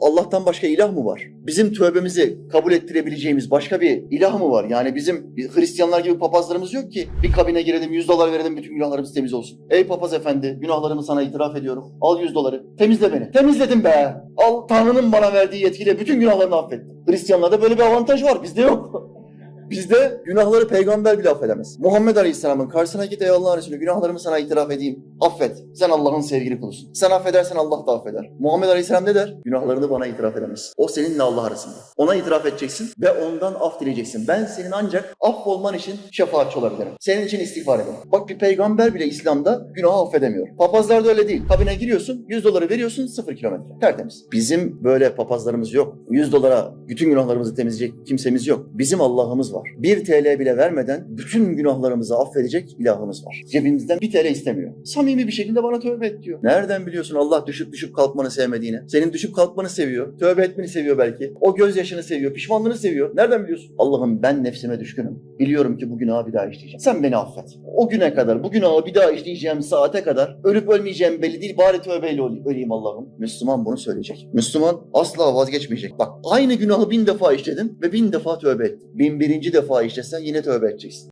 Allah'tan başka ilah mı var? Bizim tövbemizi kabul ettirebileceğimiz başka bir ilah mı var? Yani bizim Hristiyanlar gibi papazlarımız yok ki. Bir kabine girelim 100 dolar verelim bütün günahlarımız temiz olsun. Ey papaz efendi günahlarımı sana itiraf ediyorum. Al 100 doları. Temizle beni. Temizledim be. Al Tanrı'nın bana verdiği yetkiyle bütün günahlarını affettim. Hristiyanlarda böyle bir avantaj var. Bizde yok. Bizde günahları peygamber bile affedemez. Muhammed Aleyhisselam'ın karşısına git ey Allah'ın Resulü günahlarımı sana itiraf edeyim. Affet. Sen Allah'ın sevgili kulusun. Sen affedersen Allah da affeder. Muhammed Aleyhisselam ne der? Günahlarını bana itiraf edemez. O seninle Allah arasında. Ona itiraf edeceksin ve ondan af dileyeceksin. Ben senin ancak affolman için şefaatçi olabilirim. Senin için istiğfar ederim. Bak bir peygamber bile İslam'da günahı affedemiyor. Papazlarda öyle değil. Kabine giriyorsun, 100 doları veriyorsun, 0 kilometre. Tertemiz. Bizim böyle papazlarımız yok. 100 dolara bütün günahlarımızı temizleyecek kimsemiz yok. Bizim Allah'ımız var. 1 TL bile vermeden bütün günahlarımızı affedecek ilahımız var. Cebimizden 1 TL istemiyor. Samimi bir şekilde bana tövbe et diyor. Nereden biliyorsun Allah düşüp düşüp kalkmanı sevmediğini? Senin düşüp kalkmanı seviyor. Tövbe etmeni seviyor belki. O gözyaşını seviyor. Pişmanlığını seviyor. Nereden biliyorsun? Allah'ım ben nefsime düşkünüm. Biliyorum ki bu günahı bir daha işleyeceğim. Sen beni affet. O güne kadar, bu günahı bir daha işleyeceğim saate kadar ölüp ölmeyeceğim belli değil. Bari tövbeyle öl- öleyim Allah'ım. Müslüman bunu söyleyecek. Müslüman asla vazgeçmeyecek. Bak aynı günahı bin defa işledin ve bin defa tövbe ettin. Bin birinci defa işlesen yine tövbe edeceksin.